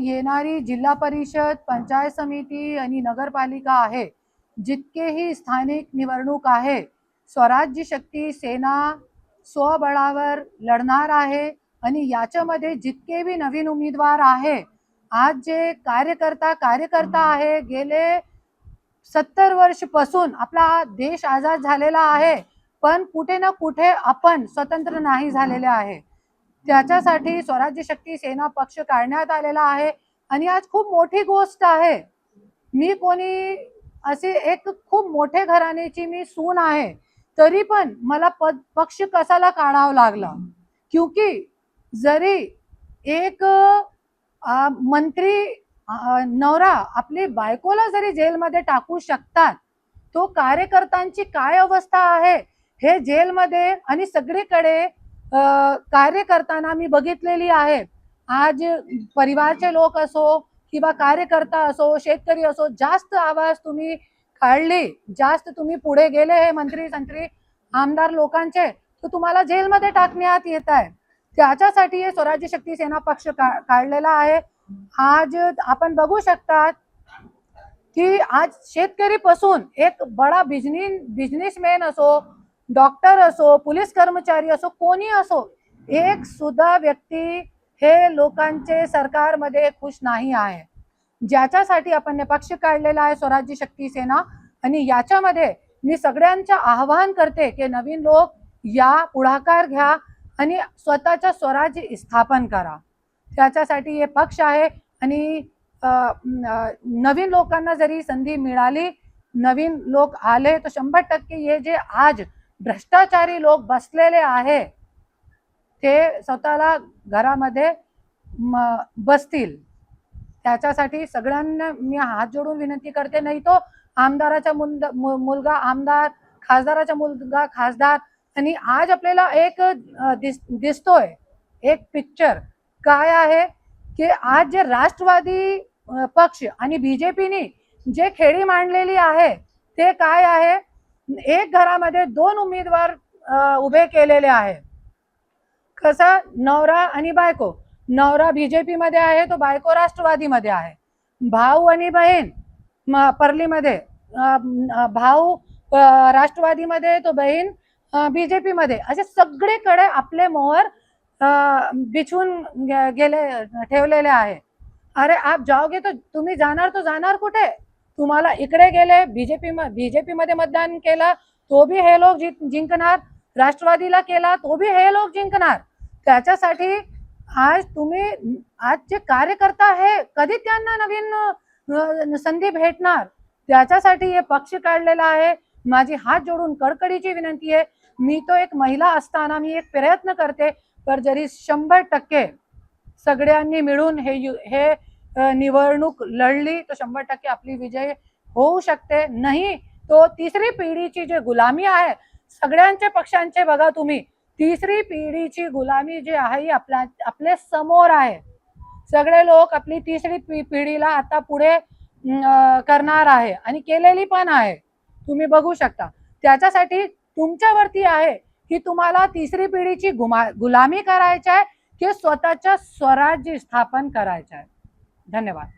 येणारी जिल्हा परिषद पंचायत समिती आणि नगरपालिका आहे. जितकेही स्थानिक निवडणूक आहे स्वराज्य शक्ती सेना स्वबळावर लढणार आहे आणि याच्यामध्ये जितके बी नवीन उमेदवार आहे आज जे कार्यकर्ता कार्यकर्ता आहे गेले सत्तर वर्षपासून आपला देश आझाद झालेला आहे पण कुठे ना कुठे आपण स्वतंत्र नाही झालेले आहे. त्याच्यासाठी स्वराज्य शक्ती सेना पक्ष काढण्यात आलेला आहे. आणि आज खूप मोठी गोष्ट आहे. मी कोणी असे एक खूप मोठे घराण्याची मी सून आहे. तरी पण मला पद पक्ष कसाला काढावं लागला? क्योंकि जरी एक आ, मंत्री नवरा आपली बायकोला जरी जेलमध्ये टाकू शकतात तो कार्यकर्त्यांची काय अवस्था आहे? हे जेलमध्ये आणि सगळीकडे कार्य करताना मी बघितलेली आहे. आज परिवारचे लोक असो किंवा कार्यकर्ता असो शेतकरी असो जास्त आवाज तुम्ही काढली जास्त तुम्ही पुढे गेले हे मंत्री संत्री आमदार लोकांचे तर तुम्हाला जेलमध्ये टाकण्यात येत आहे. त्याच्यासाठी हे स्वराज्य शक्ती सेना पक्ष काढलेला आहे. आज आपण बघू शकतात की आज शेतकरी पासून एक बडा बिझनेस बिझनेसमॅन असो डॉक्टर असो पोलीस कर्मचारी असो कोणी असो एक सुद्धा व्यक्ती हे लोकांचे सरकारमध्ये खुश नाही आहे. ज्याच्यासाठी आपण पक्ष काढलेला आहे स्वराज्य शक्ती सेना आणि याच्यामध्ये मी सगळ्यांचं आवाहन करते की नवीन लोक या पुढाकार घ्या आणि स्वतःच्या स्वराज्य स्थापन करा. त्याच्यासाठी हे पक्ष आहे आणि नवीन लोकांना जरी संधी मिळाली नवीन लोक आले तर शंभर टक्के हे जे आज भ्रष्टाचारी लोक बसलेले आहे. ते स्वतःला घरामध्ये म- बसतील. त्याच्यासाठी सगळ्यांना मी हात जोडून विनंती करते. नाही तो आमदाराचा मुंद मु- मुलगा आमदार खासदाराचा मुलगा खासदार आणि आज आपल्याला एक दिस दिसतोय. एक पिक्चर काय आहे? की आज जे राष्ट्रवादी पक्ष आणि बीजेपीनी जे खेळी मांडलेली आहे ते काय आहे? एक घरामध्ये दोन उमेदवार उभे केलेले आहे कसं? नवरा आणि बायको. नवरा बीजेपी मध्ये आहे तो बायको राष्ट्रवादीमध्ये आहे. भाऊ आणि बहीण परलीमध्ये. भाऊ राष्ट्रवादीमध्ये तो बहीण बीजेपी मध्ये असे सगळीकडे आपले मोहर बिछून गेले ठेवलेले आहे. अरे आप जाओगे तो तुम्ही जाणार तो जाणार कुठे? तुम्हाला इकडे गेले बीजेपी बीजेपी मध्ये मतदान केलं तो बी हे लोक जिंकणार. राष्ट्रवादीला केला तो बी हे लोक जिंकणार. त्याच्यासाठी आज तुम्ही आज जे कार्यकर्ता आहे कधी त्यांना नवीन संधी भेटणार? त्याच्यासाठी हे पक्ष काढलेला आहे. माझी हात जोडून कडकडीची विनंती आहे. मी तो एक महिला असताना मी एक प्रयत्न करते पर जरी शंभर टक्के सगळ्यांनी मिळून हे यु- हे निवडणूक लढली तर शंभर टक्के आपली विजय होऊ शकते. नाही तो तिसरी पिढीची जी गुलामी आहे सगळ्यांच्या पक्षांचे बघा तुम्ही. तिसरी पिढीची गुलामी जी आहे ही आपल्या आपले समोर आहे. सगळे लोक आपली तिसरी पिढीला आता पुढे करणार आहे आणि केलेली पण आहे. तुम्ही बघू शकता. त्याच्यासाठी तुमच्यावरती आहे की तुम्हाला तिसरी पिढीची गुमा गुलामी करायची आहे की स्वतःच्या स्वराज्य स्थापन करायचं आहे. धन्यवाद.